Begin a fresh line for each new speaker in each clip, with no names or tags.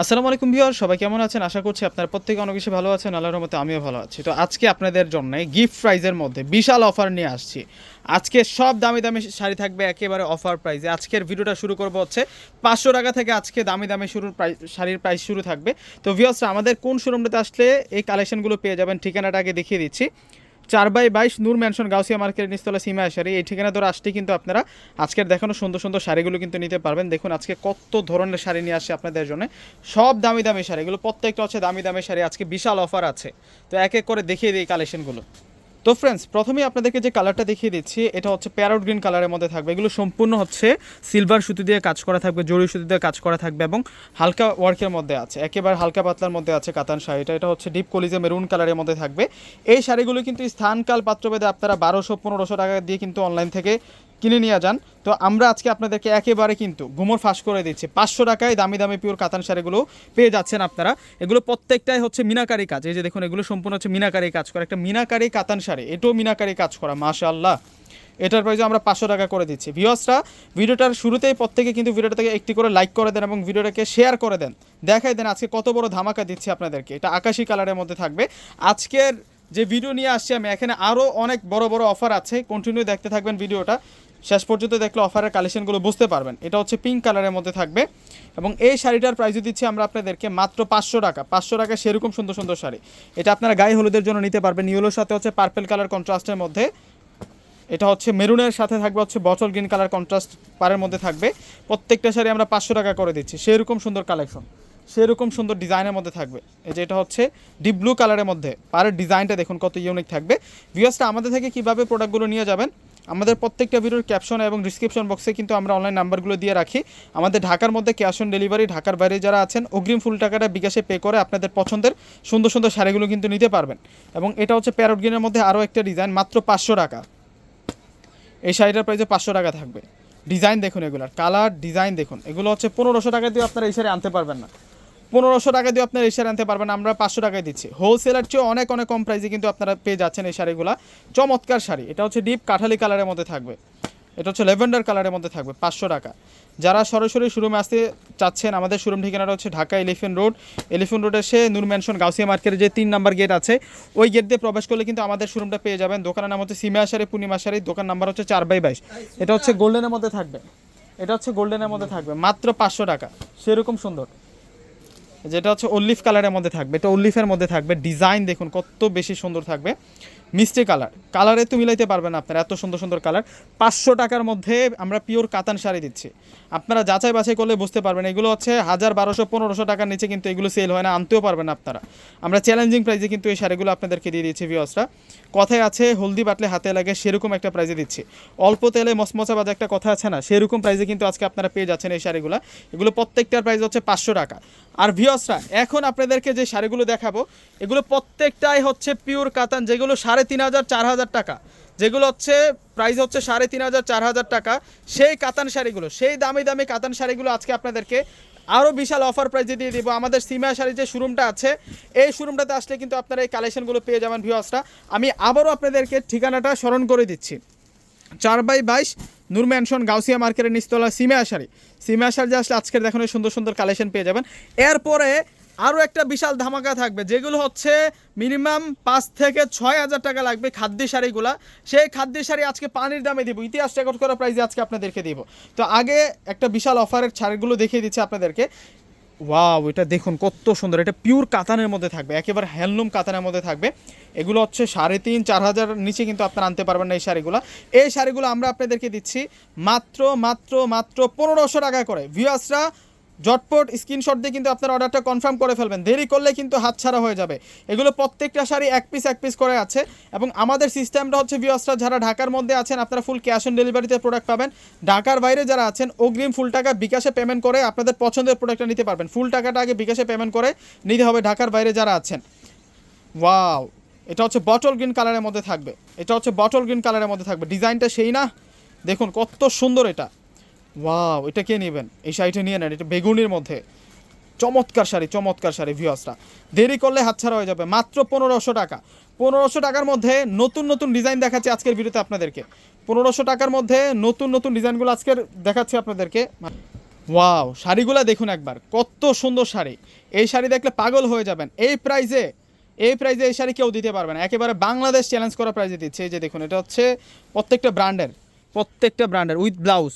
আসসালামু আলাইকুম ভিউয়ার সবাই কেমন আছেন? আশা করছি আপনারা প্রত্যেকে অনেক বেশি ভালো আছেন, আল্লাহর রহমতে আমিও ভালো আছি। তো আজকে আপনাদের জন্য গিফট প্রাইজের মধ্যে বিশাল অফার নিয়ে আসছি। আজকে সব দামি দামি শাড়ি থাকবে একেবারে অফার প্রাইজে আজকের ভিডিওটা শুরু করব হচ্ছে পাঁচশো টাকা থেকে আজকে দামি দামি শুরুর প্রাইস শাড়ির প্রাইস শুরু থাকবে। তো ভিউয়ার্সরা আমাদের কোন শোরুমটাতে আসলে এই কালেকশনগুলো পেয়ে যাবেন ঠিকানাটা আগে দেখিয়ে দিচ্ছি। চার বাই বাইশ নূর ম্যানশন গাউসিয়া মার্কেটের নিস্তলা সীমায় শাড়ি এই ঠিকানা ধরে আসতে কিন্তু আপনারা আজকের দেখানো সুন্দর সুন্দর শাড়িগুলো কিন্তু নিতে পারবেন। দেখুন আজকে কত ধরনের শাড়ি নিয়ে আসছে আপনাদের জন্য। সব দামি দামি শাড়িগুলো প্রত্যেকটা হচ্ছে দামি দামি শাড়ি। আজকে বিশাল অফার আছে। তো এক এক করে দেখিয়ে দিই কালেকশনগুলো তো ফ্রেন্ডস প্রথমেই আপনাদেরকে যে কালারটা দেখিয়ে দিচ্ছি, এটা হচ্ছে প্যারট গ্রিন কালারের মধ্যে থাকবে। এগুলো সম্পূর্ণ হচ্ছে সিলভার সুতি দিয়ে কাজ করা থাকবে জরি সুতি দিয়ে কাজ করা থাকবে এবং হালকা ওয়ার্কের মধ্যে আছে। একেবারে হালকা পাতলার মধ্যে আছে কাতান শাড়িটা এটা হচ্ছে ডিপ কলিজে মেরুন কালারের মধ্যে থাকবে। এই শাড়িগুলো কিন্তু স্থানকাল পাত্রভেদে আপনারা বারোশো, পনেরোশো টাকা দিয়ে কিন্তু অনলাইন থেকে কিনে নিয়ে যান। তো আমরা আজকে আপনাদেরকে একেবারে কিন্তু ঘুমোর ফাঁস করে দিচ্ছি। পাঁচশো টাকায় দামি দামি পিওর কাতান শাড়িগুলো পেয়ে যাচ্ছেন আপনারা। এগুলো প্রত্যেকটাই হচ্ছে মিনাকারি কাজ। এই যে দেখুন, এগুলো সম্পূর্ণ হচ্ছে মিনাকারি কাজ করা। একটা মিনাকারি কাতান শাড়ি, এটাও মিনাকারি কাজ করা, মাশাআল্লাহ। এটার প্রাইসে আমরা পাঁচশো টাকা করে দিচ্ছি। ভিওসরা ভিডিওটার শুরুতেই প্রত্যেকে কিন্তু ভিডিওটা থেকে একটি করে লাইক করে দেন এবং ভিডিওটাকে শেয়ার করে দেন। দেখাই দেন আজকে কত বড় ধামাকা দিচ্ছি আপনাদেরকে। এটা আকাশি কালারের মধ্যে থাকবে। আজকের যে ভিডিও নিয়ে আসছি আমি, এখানে আরও অনেক বড় বড় অফার আছে। কন্টিনিউ দেখতে থাকবেন ভিডিওটা। শেষ পর্যন্ত দেখলে অফারের কালেকশনগুলো বুঝতে পারবেন। এটা হচ্ছে পিঙ্ক কালারের মধ্যে থাকবে। এবং এই শাড়িটার প্রাইসও দিচ্ছি আমরা আপনাদেরকে মাত্র পাঁচশো টাকা। পাঁচশো টাকা সেরকম সুন্দর সুন্দর শাড়ি। এটা আপনারা গায়ে হলুদের জন্য নিতে পারবেন। ইয়েলোর সাথে হচ্ছে পার্পেল কালার কন্ট্রাস্টের মধ্যে। এটা হচ্ছে মেরুনের সাথে থাকবে, হচ্ছে বচল গ্রিন কালার কন্ট্রাস্ট পারের মধ্যে থাকবে। প্রত্যেকটা শাড়ি আমরা পাঁচশো টাকা করে দিচ্ছি। সেরকম সুন্দর কালেকশন সেরকম সুন্দর ডিজাইনের মধ্যে থাকবে। এই যে এটা হচ্ছে ডিপ ব্লু কালারের মধ্যে। পারের ডিজাইনটা দেখুন কত ইউনিক থাকবে। ভিউয়ার্সটা আমাদের থেকে কীভাবে প্রোডাক্টগুলো নিয়ে যাবেন, আমাদের প্রত্যেকটা ভিডিওর ক্যাপশন এবং ডিসক্রিপশন বক্সে কিন্তু আমরা অনলাইন নাম্বারগুলো দিয়ে রাখি। আমাদের ঢাকার মধ্যে ক্যাশ অন ডেলিভারি ঢাকার বাইরে যারা আছেন, অগ্রিম ফুল টাকাটা বিকাশে পে করে আপনাদের পছন্দের সুন্দর সুন্দর শাড়িগুলো কিন্তু নিতে পারবেন। এবং এটা হচ্ছে প্যারট গ্রিনের মধ্যে আরও একটা ডিজাইন মাত্র পাঁচশো টাকা। এই শাড়িটার প্রাইসে পাঁচশো টাকা থাকবে। ডিজাইন দেখুন এগুলার কালার ডিজাইন দেখুন। এগুলো হচ্ছে পনেরোশো টাকা দিয়ে আপনারা এই শাড়ি আনতে পারবেন না। পনেরোশো টাকা দিয়ে আপনারা এই শাড়ি আনতে পারবেন, আমরা পাঁচশো টাকায় দিচ্ছি। হোলসেলার চেয়ে অনেক অনেক কম প্রাইসে কিন্তু আপনারা পেয়ে যাচ্ছেন এই শাড়িগুলো। চমৎকার শাড়ি, এটা হচ্ছে ডিপ কাঠালি কালারের মধ্যে থাকবে। এটা হচ্ছে লেভেন্ডার কালারের মধ্যে থাকবে, পাঁচশো টাকা। যারা সরাসরি শোরুমে আসতে চাচ্ছেন, আমাদের শোরুম ঠিকানাটা হচ্ছে Dhaka elephant road elephant road এসে নূর ম্যানশন গাউসিয়া মার্কেটের যে তিন নাম্বার গেট আছে, ওই গেট দিয়ে প্রবেশ করলে কিন্তু আমাদের শোরুমটা পেয়ে যাবেন। দোকানের নাম হচ্ছে সিমা শাড়ি, পূর্ণিমা শাড়ি, দোকান নাম্বার হচ্ছে চার বাই বাইশ। এটা হচ্ছে গোল্ডেনের মধ্যে থাকবে। এটা হচ্ছে গোল্ডেনের মধ্যে থাকবে, মাত্র পাঁচশো টাকা। সেরকম সুন্দর। যেটা হচ্ছে অলিভ কালারের মধ্যে থাকবে। এটা অলিফের মধ্যে থাকবে। ডিজাইন দেখুন, কত বেশি সুন্দর থাকবে। মিষ্টি কালার। কালারে তো মিলাইতে পারবেন আপনারা, এত সুন্দর সুন্দর কালার। পাঁচশো টাকার মধ্যে আমরা পিওর কাতান শাড়ি দিচ্ছি। আপনারা যাচাই বাছাই করলে বুঝতে পারবেন, এগুলো হচ্ছে হাজার বারোশো, পনেরোশো টাকার নিচে কিন্তু এগুলো সেল হয় না, আনতেও পারবেন আপনারা। আমরা চ্যালেঞ্জিং প্রাইসে কিন্তু এই শাড়িগুলো আপনাদেরকে দিয়ে দিয়েছি ভিওসরা কথায় আছে, হলদি বাটলে হাতে লাগে, সেরকম একটা প্রাইজে দিচ্ছি। অল্প তেলে মসমসা বাজে একটা কথা আছে না, সেরকম প্রাইজে কিন্তু আজকে আপনারা পেয়ে যাচ্ছেন এই শাড়িগুলো। এগুলো প্রত্যেকটার প্রাইস হচ্ছে পাঁচশো টাকা। আর ভিওসরা এখন আপনাদেরকে যে শাড়িগুলো দেখাবো, এগুলো প্রত্যেকটাই হচ্ছে পিওর কাতান, যেগুলো সাড়ে তিন হাজার, চার হাজার টাকা। যেগুলো হচ্ছে প্রাইস হচ্ছে সাড়ে তিন হাজার, চার হাজার টাকা। সেই কাতান শাড়িগুলো, সেই দামি দামি কাতান শাড়িগুলো আজকে আপনাদেরকে আরও বিশাল অফার প্রাইজে দিয়ে দিব। আমাদের সিমা শাড়ি যে শোরুমটা আছে, এই শোরুমটাতে আসলে কিন্তু আপনারা এই কালেকশনগুলো পেয়ে যাবেন ভিউয়ার্সরা আমি আবারও আপনাদেরকে ঠিকানাটা স্মরণ করে দিচ্ছি। চার বাই বাইশ, নূর ম্যানশন গাউসিয়া মার্কেটের নিচতলা সিমে আশারি সিমে আশার যে আসলে আজকের দেখানো সুন্দর সুন্দর কালেকশন পেয়ে যাবেন। এরপরে আরও একটা বিশাল ধামাকা থাকবে, যেগুলো হচ্ছে মিনিমাম পাঁচ থেকে ছয় হাজার টাকা লাগবে খাদ্য শাড়িগুলা সেই খাদ্য শাড়ি আজকে পানির দামে দিব, ইতিহাস রেকর্ড করা প্রাইজে আজকে আপনাদেরকে দিব। তো আগে একটা বিশাল অফারের শাড়িগুলো দেখিয়ে দিচ্ছি আপনাদেরকে। ওয়াও, এটা দেখুন কত সুন্দর, এটা পিওর কাতানের মধ্যে থাকবে, একেবারে হ্যান্ডলুম কাতানের মধ্যে থাকবে। এগুলো হচ্ছে সাড়ে তিন, চার হাজার নিচে কিন্তু আপনারা আনতে পারবেন না এই শাড়িগুলো। এই শাড়িগুলো আমরা আপনাদেরকে দিচ্ছি মাত্র মাত্র মাত্র পনেরোশো টাকা করে। ভিউয়ার্সরা জটপট স্ক্রিনশট দিয়ে কিন্তু আপনার অর্ডারটা কনফার্ম করে ফেলবেন। দেরি করলে কিন্তু হাতছাড়া হয়ে যাবে। এগুলো প্রত্যেকটা শাড়ি এক পিস এক পিস করে আছে এবং আমাদের সিস্টেমটা হচ্ছে ভিউয়ার্সরা যারা ঢাকার মধ্যে আছেন, আপনারা ফুল ক্যাশ অন ডেলিভারিতে প্রোডাক্ট পাবেন। ঢাকার বাইরে যারা আছেন, অগ্রিম ফুল টাকা বিকাশে পেমেন্ট করে আপনাদের পছন্দের প্রোডাক্টটা নিতে পারবেন। ফুল টাকাটা আগে বিকাশে পেমেন্ট করে নিতে হবে ঢাকার বাইরে যারা আছেন। ওয়াও এটা হচ্ছে বটল গ্রিন কালারের মধ্যে থাকবে। এটা হচ্ছে বটল গ্রিন কালারের মধ্যে থাকবে। ডিজাইনটা সেই না? দেখুন কত সুন্দর এটা। ওয়াও এটা কে নেবেন? এই শাড়িটা নিয়ে নেন, এটা বেগুনির মধ্যে। চমৎকার শাড়ি চমৎকার শাড়ি ভিউয়ার্সরা দেরি করলে হাতছাড়া হয়ে যাবে। মাত্র পনেরোশো টাকা। পনেরোশো টাকার মধ্যে নতুন নতুন ডিজাইন দেখাচ্ছি আজকের ভিডিওতে আপনাদেরকে। পনেরোশো টাকার মধ্যে নতুন নতুন ডিজাইনগুলো আজকের দেখাচ্ছি আপনাদেরকে। ওয়াও শাড়িগুলো দেখুন একবার। কত সুন্দর শাড়ি। এই শাড়ি দেখলে পাগল হয়ে যাবেন। এই প্রাইজে এই প্রাইজে এই শাড়ি কেউ দিতে পারবে না। একেবারে বাংলাদেশ চ্যালেঞ্জ করা প্রাইজে দিচ্ছে। এই যে দেখুন, এটা হচ্ছে প্রত্যেকটা ব্র্যান্ডের প্রত্যেকটা ব্র্যান্ডের উইথ ব্লাউজ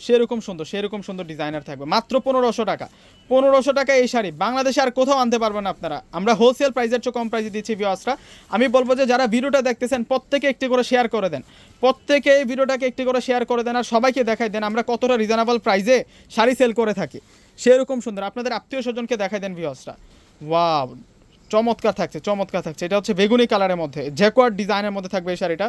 সেরকম সুন্দর সেরকম সুন্দর ডিজাইনার থাকবে। মাত্র পনেরোশো টাকা। পনেরোশো টাকা এই শাড়ি। বাংলাদেশে আর কোথাও আনতে পারবেন আপনারা। আমরা হোলসেল প্রাইসের চেয়ে কম প্রাইসে দিচ্ছি ভিওয়াসরা আমি বলব যে, যারা ভিডিওটা দেখতেছেন, প্রত্যেকে একটি করে শেয়ার করে দেন। প্রত্যেকে এই ভিডিওটাকে একটি করে শেয়ার করে দেন আর সবাইকে দেখাই দেন আমরা কতটা রিজনেবল প্রাইসে শাড়ি সেল করে থাকি। সেরকম সুন্দর। আপনাদের আত্মীয় স্বজনকে দেখাই দেন ভিওয়াসরা ওয়াও চমৎকার থাকছে চমৎকার থাকছে। এটা হচ্ছে বেগুনি কালারের মধ্যে জ্যাকোয়ার্ড ডিজাইনের মধ্যে থাকবে এই শাড়িটা।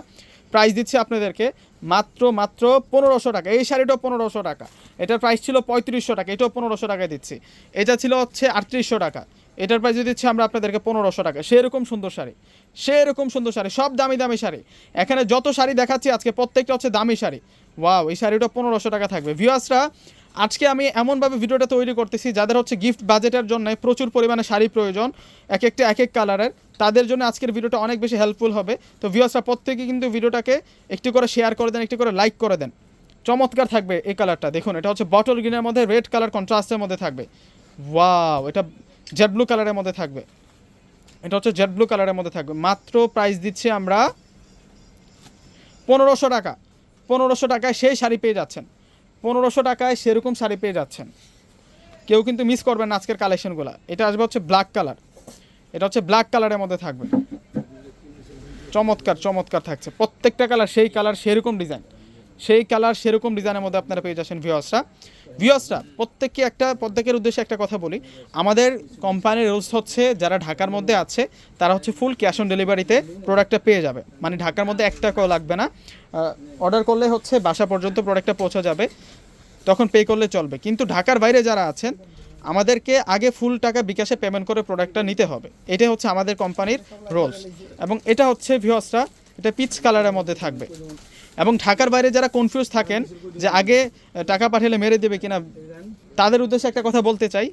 প্রাইস দিচ্ছে আপনাদেরকে মাত্র মাত্র পনেরোশো টাকা। এই শাড়িটাও পনেরোশো টাকা। এটার প্রাইস ছিল পঁয়ত্রিশশো টাকা, এটাও পনেরোশো টাকায় দিচ্ছি। এটা ছিল হচ্ছে আটত্রিশশো টাকা। এটার প্রাইস দিচ্ছি আমরা আপনাদেরকে পনেরোশো টাকা। সেরকম সুন্দর শাড়ি, সেরকম সুন্দর শাড়ি, সব দামি দামি শাড়ি। এখানে যত শাড়ি দেখাচ্ছি আজকে প্রত্যেকটা হচ্ছে দামি শাড়ি। ওয়াও এই শাড়িটা পনেরোশো টাকা থাকবে। ভিউয়ার্সরা আজকে আমি এমনভাবে ভিডিওটা তৈরি করতেছি, যাদের হচ্ছে গিফট বাজেটের জন্য প্রচুর পরিমাণে শাড়ি প্রয়োজন, এক একটা, এক এক কালারের তাদের জন্য আজকের ভিডিওটা অনেক বেশি হেল্পফুল হবে। তো ভিউয়ার্সরা প্রত্যেকে কিন্তু ভিডিওটাকে একটু করে শেয়ার করে দেন, একটু করে লাইক করে দেন। চমৎকার থাকবে এই কালারটা দেখুন, এটা হচ্ছে বটল গ্রিনের মধ্যে রেড কালার কন্ট্রাস্টের মধ্যে থাকবে। ওয়াও এটা জেড ব্লু কালারের মধ্যে থাকবে। এটা হচ্ছে জেড ব্লু কালারের মধ্যে থাকবে। মাত্র প্রাইস দিচ্ছি আমরা পনেরোশো টাকা। পনেরোশো টাকায় সেই শাড়ি পেয়ে যাচ্ছেন। পনেরোশো টাকায় সেরকম শাড়ি পেয়ে যাচ্ছেন। কেউ কিন্তু মিস করবেন না আজকের কালেকশনগুলো এটা আসবে হচ্ছে ব্ল্যাক কালার এটা হচ্ছে ব্ল্যাক কালারের মধ্যে থাকবে। চমৎকার চমৎকার থাকছে। প্রত্যেকটা কালার সেই কালার সেরকম ডিজাইন সেই কালার, সেরকম ডিজাইনের মধ্যে আপনারা পেয়ে যাচ্ছেন ভিওসরা ভিওসরা প্রত্যেককে একটা, প্রত্যেকের উদ্দেশ্যে একটা কথা বলি। আমাদের কোম্পানির রুলস হচ্ছে, যারা ঢাকার মধ্যে আছে, তারা হচ্ছে ফুল ক্যাশ অন ডেলিভারিতে প্রোডাক্টটা পেয়ে যাবে। মানে ঢাকার মধ্যে এক টাকাও লাগবে না। অর্ডার করলে হচ্ছে বাসা পর্যন্ত প্রোডাক্টটা পৌঁছে যাবে। তখন পে করলে চলবে। কিন্তু ঢাকার বাইরে যারা আছেন, আমাদেরকে আগে ফুল টাকা বিকাশে পেমেন্ট করে প্রোডাক্টটা নিতে হবে। এটা হচ্ছে আমাদের কোম্পানির রোলস এবং এটা হচ্ছে ভিওসরা এটা পিচ কালারের মধ্যে থাকবে। এবং ঢাকার বাইরে যারা কনফিউজ থাকেন যে আগে টাকা পাঠালে মেরে দেবে কিনা, তাদের উদ্দেশ্যে একটা কথা বলতে চাই।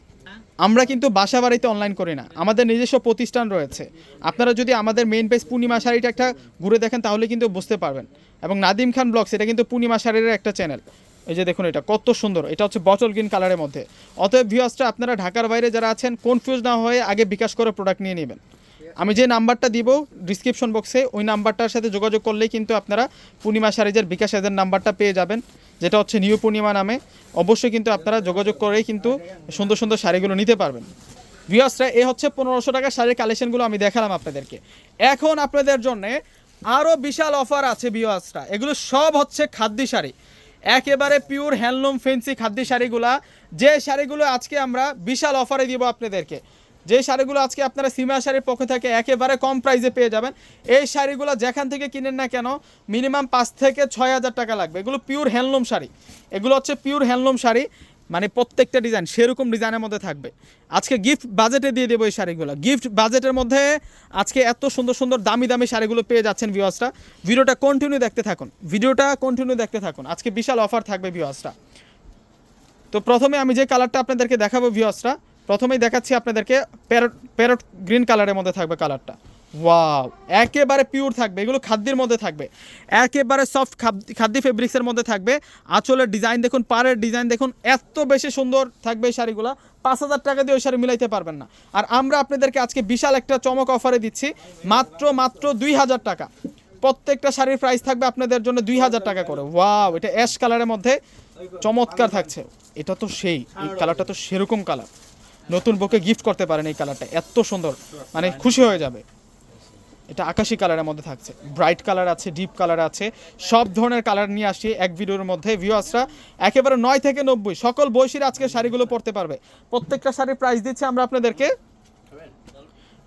আমরা কিন্তু বাসা বাড়িতে অনলাইন করি না। আমাদের নিজস্ব প্রতিষ্ঠান রয়েছে। আপনারা যদি আমাদের মেইন পেজ পূর্ণিমা শাড়িটা একটা ঘুরে দেখেন, তাহলে কিন্তু বুঝতে পারবেন। এবং নাদিম খান ব্লগস এটা কিন্তু পূর্ণিমা শাড়ির একটা চ্যানেল এই যে দেখুন এটা, কত সুন্দর। এটা হচ্ছে বটল গ্রিন কালারের মধ্যে। অতএব ভিউয়ার্সটা আপনারা ঢাকার বাইরে যারা আছেন কনফিউজ না হয়ে আগে বিকাশ করে প্রোডাক্ট নিয়ে নেবেন। আমি যে নাম্বারটা দিব ডিসক্রিপশন বক্সে ওই নাম্বারটার সাথে যোগাযোগ করলেই কিন্তু আপনারা পূর্ণিমা শাড়িজের বিকাশ এদের নাম্বারটা পেয়ে যাবেন, যেটা হচ্ছে নিউ পূর্ণিমা নামে। অবশ্যই কিন্তু আপনারা যোগাযোগ করেই কিন্তু সুন্দর সুন্দর শাড়িগুলো নিতে পারবেন। ভিউয়ার্সরা, এ হচ্ছে পনেরোশো টাকার শাড়ির কালেকশনগুলো আমি দেখালাম আপনাদেরকে। এখন আপনাদের জন্যে আরও বিশাল অফার আছে ভিউয়ার্সরা। এগুলো সব হচ্ছে খাদ্য শাড়ি। একেবারে পিওর হ্যান্ডলুম ফেন্সি খাদ্য শাড়িগুলা। যে শাড়িগুলো আজকে আমরা বিশাল অফারে দিব আপনাদেরকে। যে শাড়িগুলো আজকে আপনারা সীমা শাড়ির পক্ষ থেকে একেবারে কম প্রাইসে পেয়ে যাবেন, এই শাড়িগুলো যেখান থেকে কিনেন না কেন মিনিমাম পাঁচ থেকে ছয় হাজার টাকা লাগবে। এগুলো পিওর হ্যান্ডলুম শাড়ি। এগুলো হচ্ছে পিওর হ্যান্ডলুম শাড়ি মানে প্রত্যেকটা ডিজাইন সেরকম ডিজাইনের মধ্যে থাকবে। আজকে গিফট বাজেটে দিয়ে দেবো এই শাড়িগুলো। গিফট বাজেটের মধ্যে আজকে এত সুন্দর সুন্দর দামি দামি শাড়িগুলো পেয়ে যাচ্ছেন ভিওয়াসরা ভিডিওটা কন্টিনিউ দেখতে থাকুন। ভিডিওটা কন্টিনিউ দেখতে থাকুন। আজকে বিশাল অফার থাকবে ভিওয়াসরা তো প্রথমে আমি যে কালারটা আপনাদেরকে দেখাবো ভিওয়াসরা প্রথমেই দেখাচ্ছি আপনাদেরকে প্যারট প্যারট গ্রিন কালারের মধ্যে থাকবে কালারটা। ওয়াও, একেবারে পিওর থাকবে, এগুলো খাদ্যের মধ্যে থাকবে। একেবারে সফট খাদ্য ফেব্রিক্সের মধ্যে থাকবে। আঁচলের ডিজাইন দেখুন, পাড়ের ডিজাইন দেখুন, এত বেশি সুন্দর থাকবে এই শাড়িগুলো। পাঁচ হাজার টাকা দিয়ে ওই শাড়ি মিলাইতে পারবেন না। আর আমরা আপনাদেরকে আজকে বিশাল একটা চমক অফারে দিচ্ছি, মাত্র মাত্র দুই হাজার টাকা। প্রত্যেকটা শাড়ির প্রাইস থাকবে আপনাদের জন্য দুই হাজার টাকা করে। ওয়াও, এটা অ্যাশ কালারের মধ্যে চমৎকার থাকছে। এটা তো সেই, এই কালারটা তো সেরকম কালার নতুন বউকে গিফট করতে পারেন এই কালারটা এত সুন্দর। মানে খুশি হয়ে যাবে। এটা আকাশি কালারের মধ্যে থাকছে। ব্রাইট কালার আছে ডিপ কালার আছে। সব ধরনের কালার নিয়ে আসি এক ভিডিওর মধ্যে। ভিউয়ার্সরা একেবারে নয় থেকে নব্বই। সকল বয়সীরা আজকে শাড়িগুলো পরতে পারবে। প্রত্যেকটা শাড়ির প্রাইস দিচ্ছি আমরা আপনাদেরকে।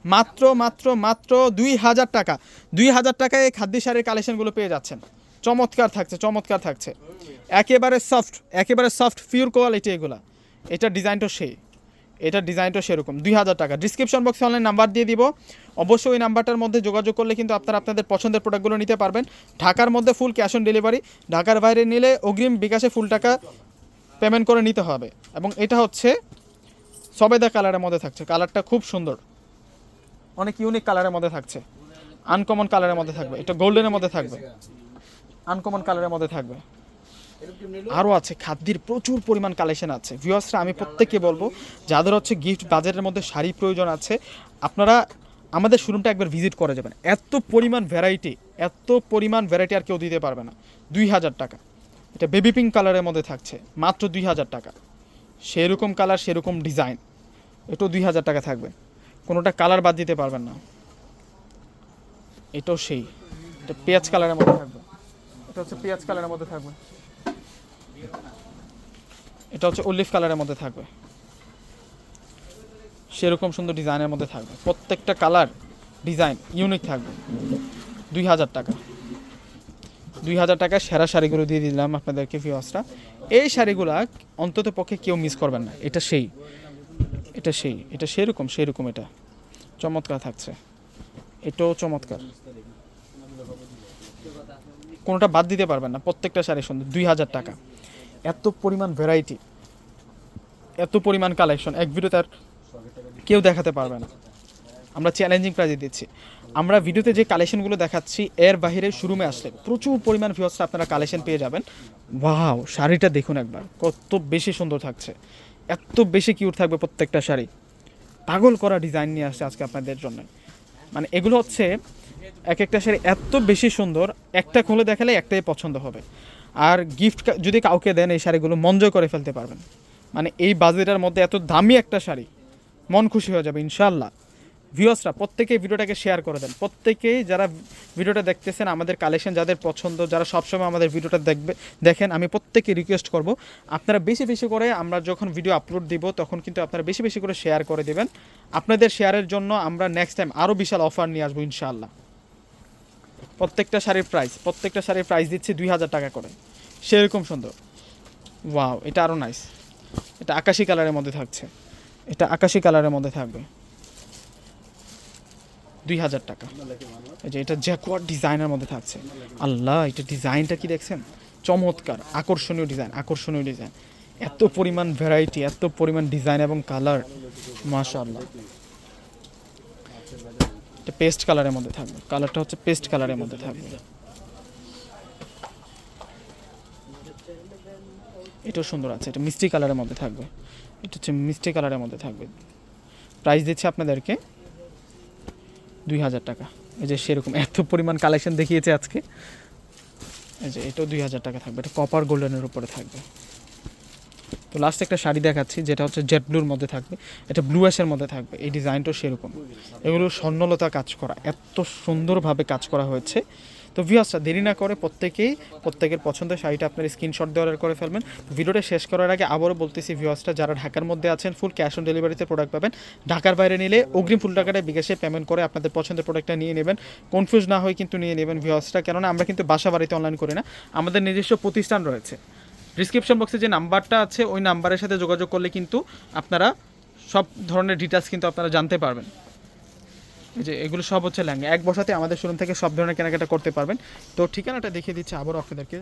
মাত্র মাত্র মাত্র দুই হাজার টাকা। দুই হাজার টাকায় এই খাদ্য শাড়ির কালেকশনগুলো পেয়ে যাচ্ছেন। চমৎকার থাকছে চমৎকার থাকছে। একেবারে সফট একেবারে সফট পিওর কোয়ালিটি এগুলা। এটা ডিজাইনটা সেই। এটা ডিজাইনটা সেরকম। দুই হাজার টাকা। ডিসক্রিপশন বক্সে অনলাইন নাম্বার দিয়ে দিব। অবশ্যই ওই নাম্বারটার মধ্যে যোগাযোগ করলে কিন্তু আপনারা আপনাদের পছন্দের প্রোডাক্টগুলো নিতে পারবেন। ঢাকার মধ্যে ফুল ক্যাশ অন ডেলিভারি ঢাকার বাইরে নিলে অগ্রিম বিকাশে ফুল টাকা পেমেন্ট করে নিতে হবে। এবং এটা হচ্ছে সবেদা কালারের মধ্যে থাকছে। কালারটা খুব সুন্দর। অনেক ইউনিক কালারের মধ্যে থাকছে। আনকমন কালারের মধ্যে থাকবে। এটা গোল্ডেনের মধ্যে থাকবে। আনকমন কালারের মধ্যে থাকবে। আরও আছে, খাদ্যের প্রচুর পরিমাণ কালেকশন আছে। ভিউয়ার্সরা আমি প্রত্যেককে বলব, যাদের হচ্ছে গিফট বাজারের মধ্যে শাড়ি প্রয়োজন আছে, আপনারা আমাদের শোরুমটা একবার ভিজিট করে যাবেন। এত পরিমাণ ভ্যারাইটি এত পরিমাণ ভ্যারাইটি আর কেউ দিতে পারবে না। দুই হাজার টাকা। এটা বেবি পিঙ্ক কালারের মধ্যে থাকছে, মাত্র দুই হাজার টাকা। সেরকম কালার সেরকম ডিজাইন এটাও দুই হাজার টাকা থাকবে। কোনোটা কালার বাদ দিতে পারবেন না। এটাও সেই। এটা পেঁয়াজ কালারের মধ্যে থাকবে। এটা হচ্ছে পেঁয়াজ কালারের মধ্যে থাকবে। এটা হচ্ছে অলিভ কালারের মধ্যে থাকবে। সেরকম সুন্দর ডিজাইনের মধ্যে থাকবে। প্রত্যেকটা কালার ডিজাইন ইউনিক থাকবে। দুই হাজার টাকা। দুই হাজার টাকা সেরা শাড়িগুলো দিয়ে দিলাম আপনাদেরকে ভিওয়াসরা এই শাড়িগুলা অন্তত পক্ষে কেউ মিস করবেন না। এটা সেই। এটা সেই। এটা সেরকম সেরকম এটা। চমৎকার থাকছে। এটাও চমৎকার। কোনোটা বাদ দিতে পারবেন না। প্রত্যেকটা শাড়ি সুন্দর। দুই হাজার টাকা। এত পরিমাণ ভ্যারাইটি এত পরিমাণ কালেকশন এক ভিডিওতে আর কেউ দেখাতে পারবে না। আমরা চ্যালেঞ্জিং প্রাইজে দিচ্ছি। আমরা ভিডিওতে যে কালেকশনগুলো দেখাচ্ছি, এর বাইরে শোরুমে আসলে প্রচুর পরিমাণ ভিউসটা আপনারা কালেকশন পেয়ে যাবেন। ওয়াও শাড়িটা দেখুন একবার, কত বেশি সুন্দর থাকছে। এত বেশি কিউট থাকবে প্রত্যেকটা শাড়ি। পাগল করা ডিজাইন নিয়ে আসছে আজকে আপনাদের জন্য। মানে এগুলো হচ্ছে এক একটা শাড়ি এত বেশি সুন্দর, একটা খুলে দেখালে একটাই পছন্দ হবে। আর গিফট যদি কাউকে দেন এই শাড়িগুলো, মন জয় করে ফেলতে পারবেন। মানে এই বাজেটের মধ্যে এত দামি একটা শাড়ি, মন খুশি হয়ে যাবে ইনশাল্লাহ ভিউয়ার্সরা প্রত্যেকেই ভিডিওটাকে শেয়ার করে দেন। প্রত্যেকেই যারা ভিডিওটা দেখতেছেন, আমাদের কালেকশন যাদের পছন্দ, যারা সবসময় আমাদের ভিডিওটা দেখবে, দেখেন, আমি প্রত্যেকে রিকোয়েস্ট করব, আপনারা বেশি বেশি করে আমরা যখন ভিডিও আপলোড দিব, তখন কিন্তু আপনারা বেশি বেশি করে শেয়ার করে দেবেন। আপনাদের শেয়ারের জন্য আমরা নেক্সট টাইম আরও বিশাল অফার নিয়ে আসব, ইনশাআল্লাহ। প্রত্যেকটা শাড়ির প্রাইস প্রত্যেকটা শাড়ির প্রাইস দিচ্ছি দুই হাজার টাকা করে। সেরকম সুন্দর। ওয়াও এটা আরও নাইস এটা আকাশি কালারের মধ্যে থাকছে। এটা আকাশি কালারের মধ্যে থাকবে। দুই হাজার টাকা। এই যে এটা জ্যাকোয়ার ডিজাইনের মধ্যে থাকছে। আল্লাহ, এটা ডিজাইনটা কি দেখছেন? চমৎকার, আকর্ষণীয় ডিজাইন আকর্ষণীয় ডিজাইন এত পরিমাণ ভ্যারাইটি এত পরিমাণ ডিজাইন এবং কালার মাশাআল্লাহ। এটা পেস্ট কালারের মধ্যে থাকবে। কালারটা হচ্ছে পেস্ট কালারের মধ্যে থাকবে। এটাও সুন্দর আছে, এটা মিষ্টি কালারের মধ্যে থাকবে। এটা হচ্ছে মিষ্টি কালারের মধ্যে থাকবে। প্রাইস দিচ্ছে আপনাদেরকে দুই হাজার টাকা। এই যে সেরকম, এত পরিমাণ কালেকশন দেখিয়েছে আজকে। এই যে এটাও দুই হাজার টাকা থাকবে, এটা কপার গোল্ডেনের উপরে থাকবে। তো লাস্ট একটা শাড়ি দেখাচ্ছি, যেটা হচ্ছে জেট ব্লুর মধ্যে থাকবে। এটা ব্লু অ্যাশের মধ্যে থাকবে। এই ডিজাইনটাও সেরকম। এগুলো স্বর্ণলতা কাজ করা। এত সুন্দরভাবে কাজ করা হয়েছে। তো ভিউয়ার্সরা দেরি না করে প্রত্যেকেই, প্রত্যেকের পছন্দের শাড়িটা আপনার স্ক্রিনশট দিয়ে অর্ডার করে ফেলবেন। ভিডিওটা শেষ করার আগে আবারও বলতেছি ভিউয়ার্সরা যারা ঢাকার মধ্যে আছেন ফুল ক্যাশ অন ডেলিভারিতে প্রোডাক্ট পাবেন। ঢাকার বাইরে নিলে অগ্রিম ফুল টাকাটা বিকাশে পেমেন্ট করে আপনাদের পছন্দের প্রোডাক্টটা নিয়ে নেবেন। কনফিউজ না হয়ে কিন্তু নিয়ে নেবেন ভিউয়ার্সরা কেননা আমরা কিন্তু বাসা বাড়িতে অনলাইন করি না। আমাদের নিজস্ব প্রতিষ্ঠান রয়েছে। ডিসক্রিপশন বক্সে যে নাম্বারটা আছে, ওই নাম্বারের সাথে যোগাযোগ করলে কিন্তু আপনারা সব ধরনের ডিটেলস কিন্তু আপনারা জানতে পারবেন। এই যে এগুলো সব হচ্ছে ল্যাঙ্গা। এক বসাতে আমাদের শোরুম থেকে সব ধরনের কেনাকাটা করতে পারবেন। তো ঠিকানাটা দেখিয়ে দিচ্ছে আবারও আপনাদেরকে।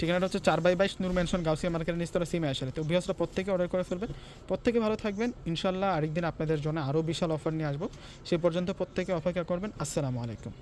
ঠিকানাটা হচ্ছে চার বাই বাইশ নূর মেনশন গাউসিয়া মার্কেটের নিস্তরা সিমে আসলে। তো বিহাসরা প্রত্যেকে অর্ডার করে ফেলবেন। প্রত্যেকে ভালো থাকবেন। ইনশাল্লাহ আরেকদিন আপনাদের জন্য আরও বিশাল অফার নিয়ে আসব। সে পর্যন্ত প্রত্যেকে অপেক্ষা করবেন। আসসালামু আলাইকুম।